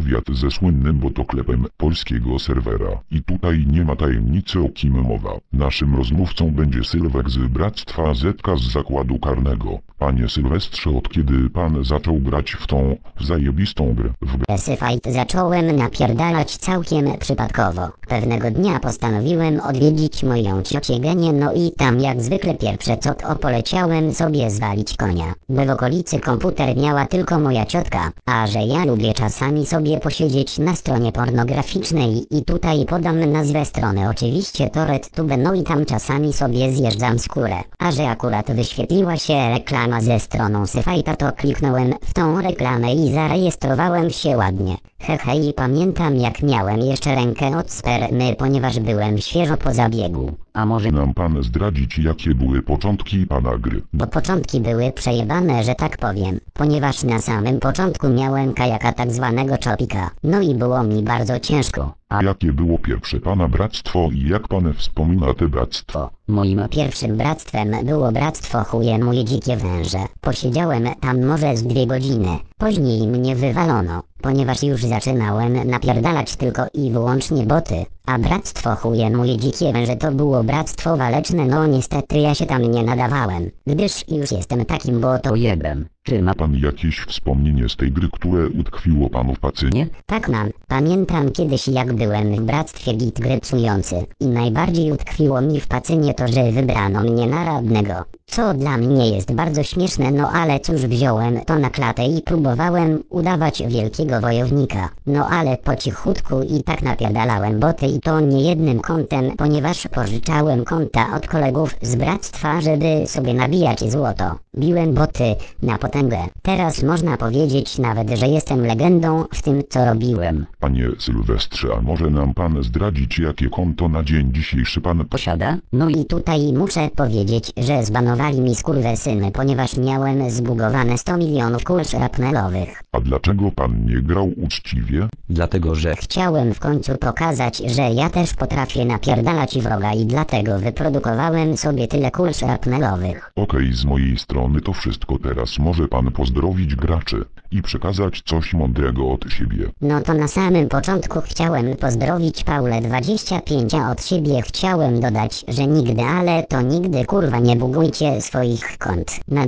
wywiad ze słynnym botoklepem polskiego serwera. I tutaj nie ma tajemnicy o kim mowa. Naszym rozmówcą będzie Sylwek z Bractwa Zetka z zakładu karnego. Panie Sylwestrze, od kiedy pan zaczął grać w tą zajebistą grę w Lesy Fight zacząłem napierdalać całkiem przypadkowo. Pewnego dnia postanowiłem odwiedzić moją ciocię Genię, no i tam jak zwykle pierwsze co to poleciałem sobie zwalić konia. Bo w okolicy komputer miała tylko moja ciotka, a że ja lubię czasami sobie posiedzieć na stronie pornograficznej i tutaj podam nazwę strony oczywiście to RedTube, no i tam czasami sobie zjeżdżam skórę. A że akurat wyświetliła się reklama ze stroną Syfajta to kliknąłem w tą reklamę i zarejestrowałem się ładnie. Hehe i pamiętam jak miałem jeszcze rękę od spermy, ponieważ byłem świeżo po zabiegu. A może nam pan zdradzić jakie były początki pana gry? Bo początki były przejebane, że tak powiem, ponieważ na samym początku miałem kajaka tak zwanego czopika, no i było mi bardzo ciężko. Jakie było pierwsze pana bractwo i jak pan wspomina te bractwo? moim Pierwszym bractwem było bractwo chuje moje dzikie węże. Posiedziałem tam może z dwie godziny. Później mnie wywalono, ponieważ już zaczynałem napierdalać tylko i wyłącznie boty. A bractwo chuje moje dzikie węże to było bractwo waleczne, no niestety ja się tam nie nadawałem, gdyż już jestem takim boto pojebem. Czy ma Pan jakieś wspomnienie z tej gry, które utkwiło panu w pacynie? nie? Tak mam. Pamiętam kiedyś jak byłem w bractwie git grycujący i najbardziej utkwiło mi w pacynie to, że wybrano mnie na radnego. Co dla mnie jest bardzo śmieszne, no ale cóż wziąłem to na klatę i próbowałem udawać wielkiego wojownika. No ale po cichutku i tak napierdalałem boty i to nie jednym kątem, ponieważ pożyczałem konta od kolegów z bractwa, żeby sobie nabijać złoto. Biłem boty na potęgę. Teraz można powiedzieć nawet, że jestem legendą w tym co robiłem. Panie Sylwestrze, a może nam pan zdradzić jakie konto na dzień dzisiejszy pan Posiada? No i tutaj muszę powiedzieć, że zbanowali mi skurwysyny, ponieważ miałem zbugowane 100 milionów kul szrapnelowych. A dlaczego pan nie grał uczciwie? dlatego, że Chciałem w końcu pokazać, że ja też potrafię napierdalać wroga i dlatego wyprodukowałem sobie tyle kul szrapnelowych. Okej, z mojej strony to wszystko teraz. Może pan pozdrowić graczy i przekazać coś mądrego od siebie. No to na samym początku chciałem pozdrowić Paulę 25, a od siebie chciałem dodać, że nigdy, ale to nigdy kurwa nie bugujcie swoich kont. Na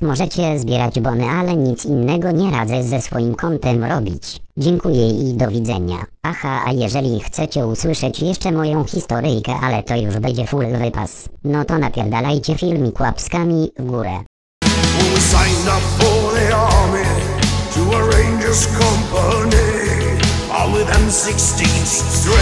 możecie zbierać bony, ale nic innego nie radzę ze swoim kontem robić. Dziękuję i do widzenia. Aha, a jeżeli chcecie usłyszeć jeszcze moją historyjkę, ale to już będzie full wypas, no to napierdalajcie filmik łapskami w górę. When we